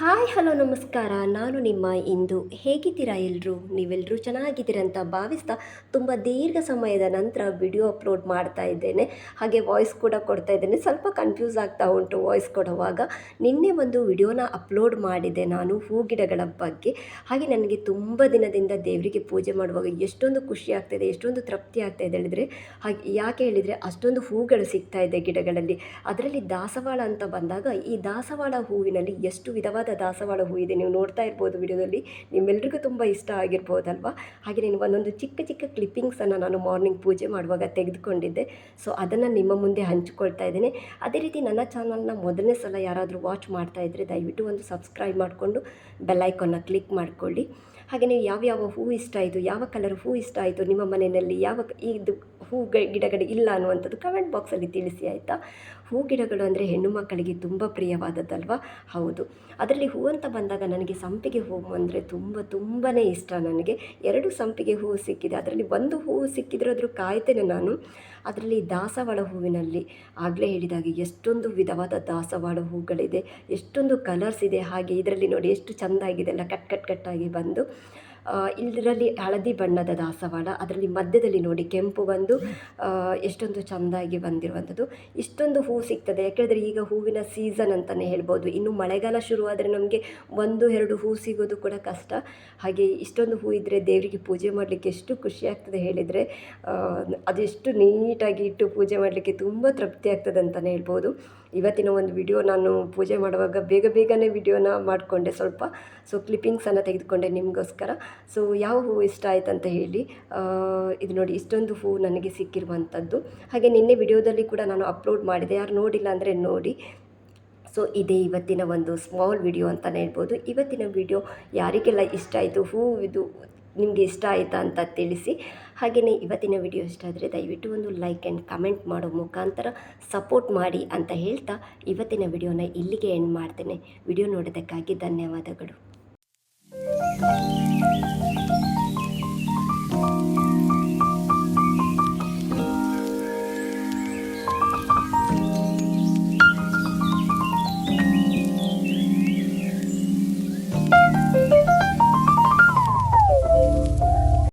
Hi, hello, ನಮಸ್ಕಾರ. ನಾನು ನಿಮ್ಮ ಇಂದು. ಹೇಗಿದ್ದೀರಾ ಎಲ್ಲರೂ ನೀವೆಲ್ಲರೂ ಚೆನ್ನಾಗಿದ್ದೀರಂತ ಭಾವಿಸ್ತಾ ತುಂಬ ದೀರ್ಘ ಸಮಯದ ನಂತರ ವಿಡಿಯೋ ಅಪ್ಲೋಡ್ ಮಾಡ್ತಾ ಇದ್ದೇನೆ. ಹಾಗೆ ವಾಯ್ಸ್ ಕೂಡ ಕೊಡ್ತಾ ಇದ್ದೇನೆ. ಸ್ವಲ್ಪ ಕನ್ಫ್ಯೂಸ್ ಆಗ್ತಾ ಉಂಟು ವಾಯ್ಸ್ ಕೊಡುವಾಗ. ನಿನ್ನೆ ಒಂದು ವಿಡಿಯೋನ ಅಪ್ಲೋಡ್ ಮಾಡಿದೆ ನಾನು, ಹೂ ಗಿಡಗಳ ಬಗ್ಗೆ. ಹಾಗೆ ನನಗೆ ತುಂಬ ದಿನದಿಂದ ದೇವರಿಗೆ ಪೂಜೆ ಮಾಡುವಾಗ ಎಷ್ಟೊಂದು ಖುಷಿ ಆಗ್ತಾಯಿದೆ ಎಷ್ಟೊಂದು ತೃಪ್ತಿ ಆಗ್ತಾ ಇದೆ ಹೇಳಿದರೆ, ಹಾಗೆ ಯಾಕೆ ಹೇಳಿದರೆ ಅಷ್ಟೊಂದು ಹೂಗಳು ಸಿಗ್ತಾ ಇದೆ ಗಿಡಗಳಲ್ಲಿ. ಅದರಲ್ಲಿ ದಾಸವಾಳ ಅಂತ ಬಂದಾಗ ಈ ದಾಸವಾಳ ಹೂವಿನಲ್ಲಿ ಎಷ್ಟು ವಿಧವಾದ ದಾಸವಾಳ ಹೂ ಇದೆ. ನೀವು ನೋಡ್ತಾ ಇರ್ಬೋದು ವಿಡಿಯೋದಲ್ಲಿ. ನಿಮ್ಮೆಲ್ರಿಗೂ ತುಂಬ ಇಷ್ಟ ಆಗಿರ್ಬೋದಲ್ವಾ? ಹಾಗೆ ನಾನು ಒಂದೊಂದು ಚಿಕ್ಕ ಚಿಕ್ಕ ಕ್ಲಿಪ್ಪಿಂಗ್ಸನ್ನು ನಾನು ಮಾರ್ನಿಂಗ್ ಪೂಜೆ ಮಾಡುವಾಗ ತೆಗೆದುಕೊಂಡಿದ್ದೆ. ಸೊ ಅದನ್ನು ನಿಮ್ಮ ಮುಂದೆ ಹಂಚಿಕೊಳ್ತಾ ಇದ್ದೇನೆ. ಅದೇ ರೀತಿ ನನ್ನ ಚಾನಲ್ನ ಮೊದಲನೇ ಸಲ ಯಾರಾದರೂ ವಾಚ್ ಮಾಡ್ತಾ ಇದ್ದರೆ ದಯವಿಟ್ಟು ಒಂದು ಸಬ್ಸ್ಕ್ರೈಬ್ ಮಾಡಿಕೊಂಡು ಬೆಲ್ಲೈಕನ್ನ ಕ್ಲಿಕ್ ಮಾಡಿಕೊಳ್ಳಿ. ಹಾಗೆ ನೀವು ಯಾವ ಯಾವ ಹೂ ಇಷ್ಟ ಆಯಿತು, ಯಾವ ಕಲರ್ ಹೂ ಇಷ್ಟ ಆಯಿತು, ನಿಮ್ಮ ಮನೆಯಲ್ಲಿ ಯಾವ ಇದು ಹೂ ಗಿಡಗಳು ಇಲ್ಲ ಅನ್ನುವಂಥದ್ದು ಕಮೆಂಟ್ ಬಾಕ್ಸಲ್ಲಿ ತಿಳಿಸಿ, ಆಯಿತಾ? ಹೂ ಗಿಡಗಳು ಅಂದರೆ ಹೆಣ್ಣು ಮಕ್ಕಳಿಗೆ ತುಂಬ ಪ್ರಿಯವಾದದ್ದಲ್ವಾ? ಹೌದು. ಅದರಲ್ಲಿ ಹೂ ಅಂತ ಬಂದಾಗ ನನಗೆ ಸಂಪಿಗೆ ಹೂವು ಅಂದರೆ ತುಂಬ ತುಂಬಾ ಇಷ್ಟ. ನನಗೆ ಎರಡು ಸಂಪಿಗೆ ಹೂವು ಸಿಕ್ಕಿದೆ. ಅದರಲ್ಲಿ ಒಂದು ಹೂವು ಸಿಕ್ಕಿದ್ರಾದ್ರೂ ಕಾಯ್ತೇನೆ ನಾನು. ಅದರಲ್ಲಿ ದಾಸವಾಳ ಹೂವಿನಲ್ಲಿ ಆಗಲೇ ಹೇಳಿದಾಗೆ ಎಷ್ಟೊಂದು ವಿಧವಾದ ದಾಸವಾಳ ಹೂಗಳಿದೆ. ಎಷ್ಟೊಂದು ಕಲರ್ಸ್ ಇದೆ. ಹಾಗೆ ಇದರಲ್ಲಿ ನೋಡಿ ಎಷ್ಟು ಚೆಂದ ಆಗಿದೆ ಎಲ್ಲ ಕಟ್ ಕಟ್ ಕಟ್ಟಾಗಿ ಬಂದು. ಇದರಲ್ಲಿ ಹಳದಿ ಬಣ್ಣದ ದಾಸವಾಳ, ಅದರಲ್ಲಿ ಮಧ್ಯದಲ್ಲಿ ನೋಡಿ ಕೆಂಪು ಬಂದು ಎಷ್ಟೊಂದು ಚೆಂದಾಗಿ ಬಂದಿರುವಂಥದ್ದು. ಇಷ್ಟೊಂದು ಹೂ ಸಿಗ್ತದೆ. ಯಾಕೆಂದರೆ ಈಗ ಹೂವಿನ ಸೀಸನ್ ಅಂತಲೇ ಹೇಳ್ಬೋದು. ಇನ್ನು ಮಳೆಗಾಲ ಶುರುವಾದರೆ ನಮಗೆ ಒಂದು, ಎರಡು ಹೂ ಸಿಗೋದು ಕೂಡ ಕಷ್ಟ. ಹಾಗೆ ಇಷ್ಟೊಂದು ಹೂ ಇದ್ದರೆ ದೇವರಿಗೆ ಪೂಜೆ ಮಾಡಲಿಕ್ಕೆ ಎಷ್ಟು ಖುಷಿ ಆಗ್ತದೆ ಹೇಳಿದರೆ ಅದೆಷ್ಟು ನೀಟಾಗಿ ಇಟ್ಟು ಪೂಜೆ ಮಾಡಲಿಕ್ಕೆ ತುಂಬ ತೃಪ್ತಿ ಆಗ್ತದೆ ಅಂತಲೇ ಹೇಳ್ಬೋದು. ಇವತ್ತಿನ ಒಂದು ವಿಡಿಯೋ ನಾನು ಪೂಜೆ ಮಾಡುವಾಗ ಬೇಗ ಬೇಗನೆ ವಿಡಿಯೋನ ಮಾಡಿಕೊಂಡೆ ಸ್ವಲ್ಪ. ಸೊ ಕ್ಲಿಪ್ಪಿಂಗ್ಸನ್ನು ತೆಗೆದುಕೊಂಡೆ ನಿಮಗೋಸ್ಕರ. ಸೊ ಯಾವ ಹೂವು ಇಷ್ಟ ಆಯ್ತು ಅಂತ ಹೇಳಿ ಇದು ನೋಡಿ, ಇಷ್ಟೊಂದು ಹೂವು ನನಗೆ ಸಿಕ್ಕಿರುವಂಥದ್ದು. ಹಾಗೆ ನಿನ್ನೆ ವಿಡಿಯೋದಲ್ಲಿ ಕೂಡ ನಾನು ಅಪ್ಲೋಡ್ ಮಾಡಿದೆ. ಯಾರು ನೋಡಿಲ್ಲ ಅಂದರೆ ನೋಡಿ. ಸೊ ಇದೇ ಇವತ್ತಿನ ಒಂದು ಸ್ಮಾಲ್ ವಿಡಿಯೋ ಅಂತಲೇ ಹೇಳ್ಬೋದು. ಇವತ್ತಿನ ವಿಡಿಯೋ ಯಾರಿಗೆಲ್ಲ ಇಷ್ಟ ಆಯಿತು? ಹೂವು ಇದು ನಿಮಗೆ ಇಷ್ಟ ಆಯಿತಾ ಅಂತ ತಿಳಿಸಿ. ಹಾಗೆಯೇ ಇವತ್ತಿನ ವಿಡಿಯೋ ಇಷ್ಟ ಆದರೆ ದಯವಿಟ್ಟು ಒಂದು ಲೈಕ್ ಆ್ಯಂಡ್ ಕಮೆಂಟ್ ಮಾಡೋ ಮುಖಾಂತರ ಸಪೋರ್ಟ್ ಮಾಡಿ ಅಂತ ಹೇಳ್ತಾ ಇವತ್ತಿನ ವಿಡಿಯೋನ ಇಲ್ಲಿಗೆ ಎಂಡ್ ಮಾಡ್ತೇನೆ. ವಿಡಿಯೋ ನೋಡೋದಕ್ಕಾಗಿ ಧನ್ಯವಾದಗಳು.